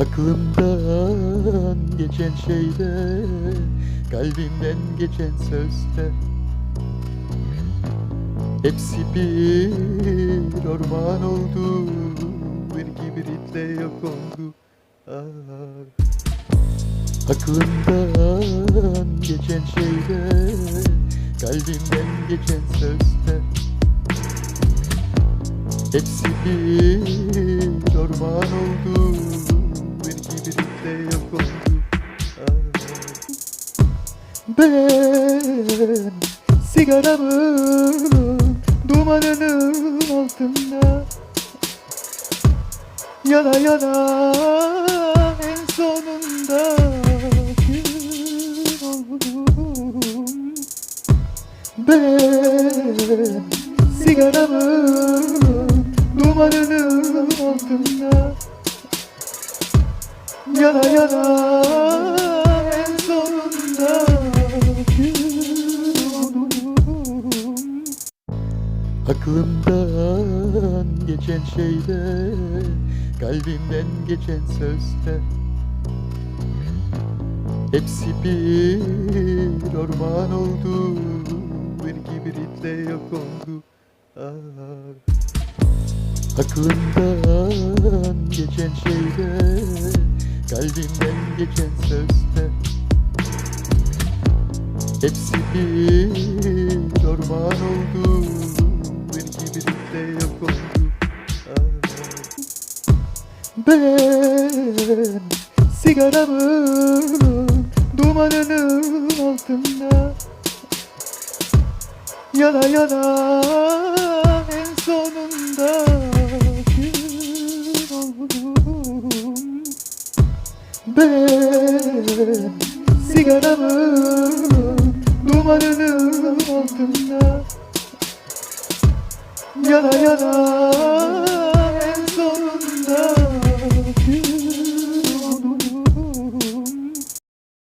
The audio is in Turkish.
Aklımdan geçen şeyde Kalbimden geçen sözler Hepsi bir orman oldu Bir kibritle yok oldu. Ah. Aklımdan geçen şeyde Kalbimden geçen sözler Hepsi bir orman oldu kibritle yok oldu ah. Ben sigaramın dumanının altında Yana yana en sonunda kül oldum Ben sigaramın Yana yana en sonunda Aklımdan geçen şeyde Kalbimden geçen sözler Hepsi bir orman oldu Bir kibritle yok oldu ah. Aklımdan geçen şeyde Kalbimden geçen sözler Hepsi bir orman oldu Bir kibritle yok oldu. Ben sigaramın dumanının altında Yana yana Ben sigaramın dumanının altında. Yana yana